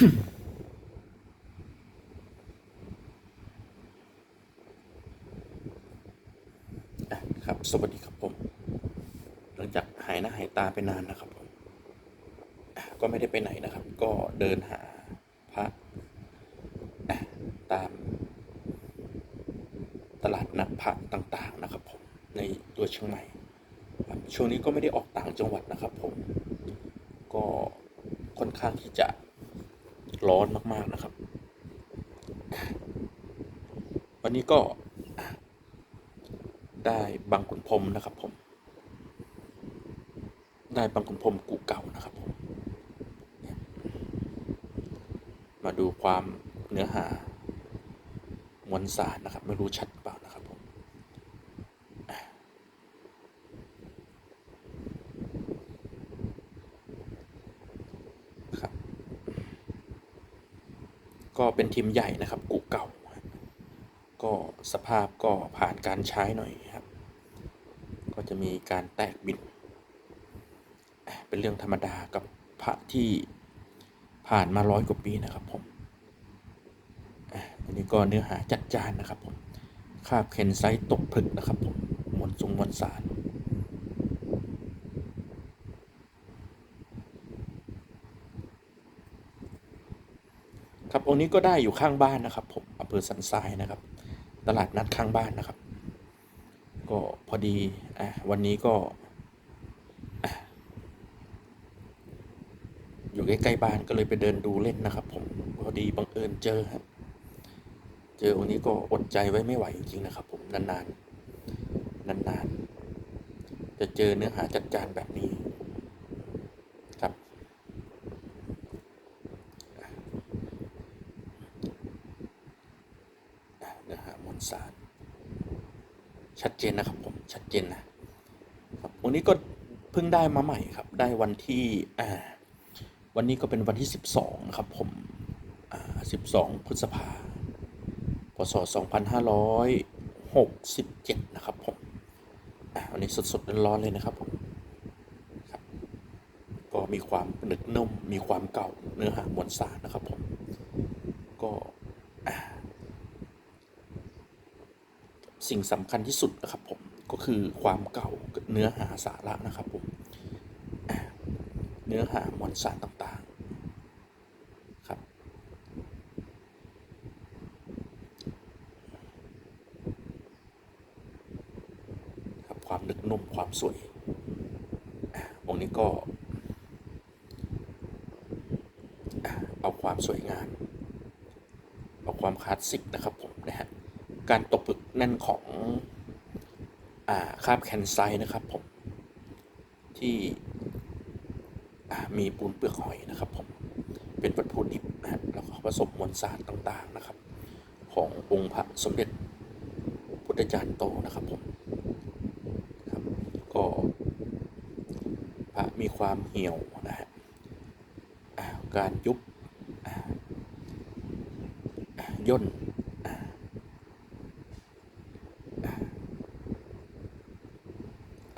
ครับ สวัสดีครับผม หลังจากหายหน้าหายตาไปนานนะครับผมก็ไม่ได้ไปไหนนะครับ ก็เดินหาพระตามตลาดนัดพระต่างๆนะครับผม ในตัวเชียงใหม่ ช่วงนี้ก็ไม่ได้ออกต่างจังหวัดนะครับผม ก็ค่อนข้างที่จะ ร้อนมาก ๆ นะครับ วันนี้ก็ได้บางขุนพรมนะครับผม ได้บางขุนพรมกูเก่านะครับผม มาดูความเนื้อหามวลสารนะครับ ไม่รู้ชัดปล่านะครับผมอะครับ ก็เป็นทีมใหญ่นะครับกูเก่า ก็สภาพก็ผ่านการใช้หน่อยครับ ก็จะมีการแตกบินเป็นเรื่องธรรมดากับพระที่ผ่านมาร้อยกว่าปีนะครับผมอันนี้ก็เนื้อหาจัดจานนะครับผมคาบเคนไซต์ตกผลึกนะครับผมมวลทรงมวลสาร ครับองค์นี้ก็ได้อยู่ข้างบ้านนะครับ ผมอำเภอสันทรายนะครับ ตลาดนัดข้างบ้านนะครับ ก็พอดีอะวันนี้ก็ออยู่ใกล้ๆบ้านก็เลยไปเดินดูเล่นนะครับ ผมพอดีบังเอิญเจอครับเจอองค์นี้ก็อดใจไว้ไม่ไหวจริงๆนะครับ ผมนานๆนานๆจะเจอเนื้อหาจัดจานแบบนี้ครับ เนื้อหามวลสาร ชัดเจนนะครับผมชัดเจนนะครับวันนี้ก็เพิ่งได้มาใหม่ครับ ได้วันที่อ่าวันนี้ก็เป็นวันที่ 12นะครับผมอ่า12 พฤษภาพศ2567 นะครับผมอ่าวันนี้สดๆร้อนๆเลยนะครับผมครับก็มีความหนึกนุ่มมีความเก่าเนื้อหามวลสารนะครับผมก็อ่า สิ่งสำคัญที่สุดนะครับผมก็คือความเก่าเนื้อหาสาระนะครับผมเนื้อหามวลสารต่างๆครับ ครับ ความนึกนุ่มความสวยองค์นี้ก็ เอาความสวยงามเอาความคลาสสิกนะครับผมนะฮะ การตกผลึกนั่นของอคาบแคนไซนะครับผม ที่มีปูนเปลือกหอยนะครับผมเป็นวัตถุดิบนะฮะแล้วก็ผสมมวลสารต่างๆนะครับ ขององค์พระสมเด็จพุทธจารย์โตนะครับผมครับก็พระมีความเหี่ยวนะฮะการยุบย่นอ่าอ่า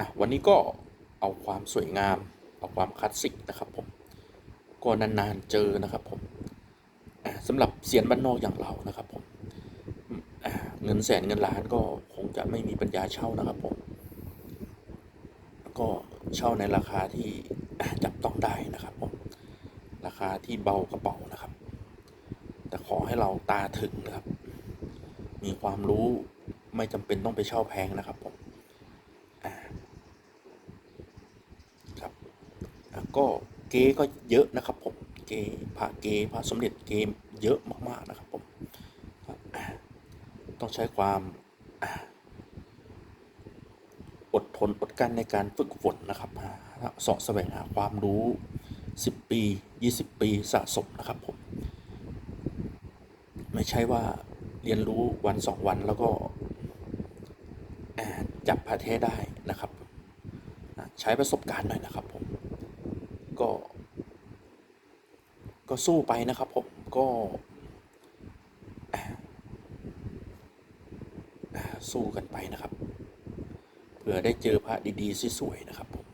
อะวันนี้ก็เอาความสวยงาม เอาความคลาสสิกนะครับผมก็นานๆเจอนะครับผมสำหรับเซียนบ้านนอกอย่างเรานะครับผมเงินแสนเงินล้านก็คงจะไม่มีปัญญาเช่านะครับผมก็เช่าในราคาที่จับต้องได้นะครับผมราคาที่เบากระเป๋านะครับ แต่ขอให้เราตาถึงนะครับ มีความรู้ไม่จำเป็นต้องไปเช่าแพงนะครับผมอ่าครับอะ ก็เก๊ก็เยอะนะครับผมเก๊พระเก๊พระสมเด็จเก๊เยอะมากๆนะครับผมต้องใช้ความอดทนอดกลั้นในการฝึกฝนนะครับสาะแสวงหาความรู้ 10 ปี 20 ปีสะสมนะครับผม ไม่ใช่ว่าเรียนรู้วันสองวันแล้วก็อ่าจับพระเทศได้นะครับ ใช้ประสบการณ์หน่อยนะครับ ก็ ก็สู้ไปนะครับผมก็สู้กันไปนะครับเผื่อได้เจอพระดีๆสวยๆนะครับผม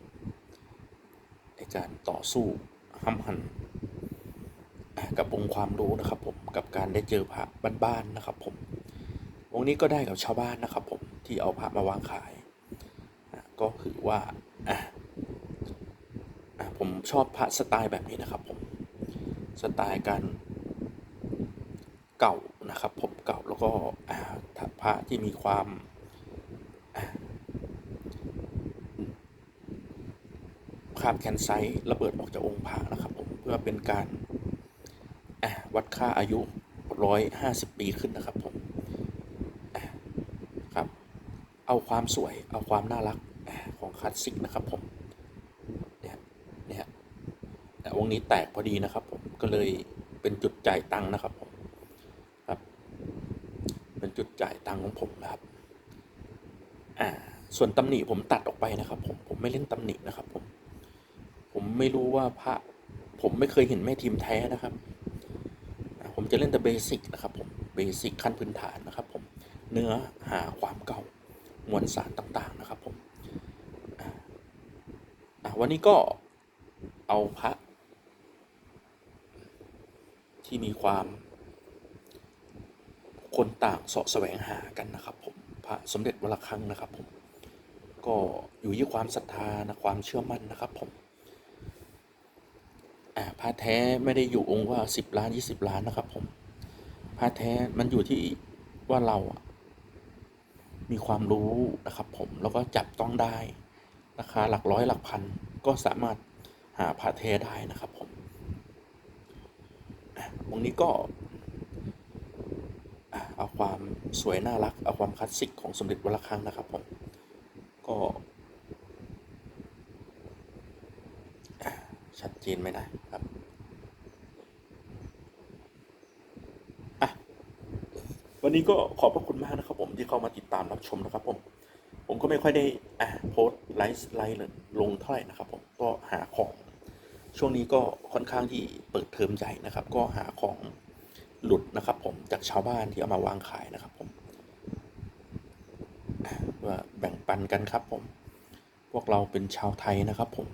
ในการต่อสู้ห้ำหันกับองค์ความรู้นะครับผมกับการได้เจอพระบ้านๆนะครับผมองค์นี้ก็ได้กับชาวบ้านนะครับผมที่เอาพระมาวางขาย ก็คือว่า ผมชอบพระสไตล์แบบนี้นะครับผมสไตล์การเก่านะครับ ผมเก่าแล้วก็พระที่มีความคาบแคนไซต์ระเบิดออกจากองค์พระนะครับผมเพื่อเป็นการวัดค่าอายุ 150 ปีขึ้นนะครับผมครับ เอาความสวยเอาความน่ารักของคลาสสิกนะครับผม แต่วงนี้แตกพอดีนะครับ ผมก็เลยเป็นจุดจ่ายตังค์นะครับผมครับ เป็นจุดจ่ายตังค์ของผมนะครับอ่าส่วนตำหนิผมตัดออกไปนะครับ ผมผมไม่เล่นตำหนินะครับ ผม ผมไม่รู้ว่าพระผมไม่เคยเห็นแม่ทีมแท้นะครับ ผมจะเล่นแต่เบสิกนะครับ ผมเบสิกขั้นพื้นฐานนะครับ ผมเนื้อหาความเก่ามวลสารต่างๆนะครับ ผมวันนี้ก็เอาพระ ที่มีความ คนต่างเสาะแสวงหากันนะครับผมพระสมเด็จวัลครั้งนะครับผมก็อยู่ที่ความศรัทธานะความเชื่อมั่นนะครับผมพระแท้ไม่ได้อยู่องค์ว่าสิบล้านยี่สิบล้านนะครับผมพระแท้มันอยู่ที่ว่าเรามีความรู้นะครับผมแล้วก็จับต้องได้ราคาหลักร้อยหลักพันก็สามารถหาพระแท้ได้นะครับ ผมอะตรงนี้ก็เอาความสวยน่ารัก เอาความคลาสสิกของสมเด็จวัดระฆังนะครับผม ก็ ชัดเจนไหมนะครับวันนี้ก็ขอบพระคุณมากนะครับผมที่เข้ามาติดตามรับชมนะครับผม ผมก็ไม่ค่อยได้อะโพสไลฟ์ไลฟ์ลงเท่าไหร่นะครับผมก็หาของ ช่วงนี้ก็ค่อนข้างที่เปิดเทอมใหญ่นะครับ ก็หาของหลุดนะครับ ผมจากชาวบ้านที่เอามาวางขายนะครับ ผมว่าแบ่งปันกันครับ ผม พวกเราเป็นชาวไทยนะครับ ผม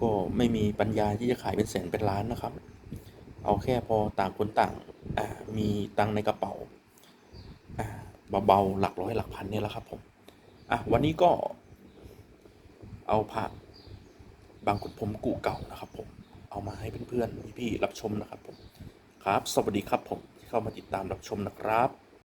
ก็ไม่มีปัญญาที่จะขายเป็นแสนเป็นล้านนะครับ เอาแค่พอต่างคนต่างมีตังในกระเป๋าเบาๆหลักร้อยหลักพันเนี่ยแหละครับ ผมอะวันนี้ก็เอาพระ บางขุนพรมกู่เก่านะครับผมเอามาให้เพื่อนๆพี่ๆรับชมนะครับผมครับ สวัสดีครับผมที่เข้ามาติดตามรับชมนะครับ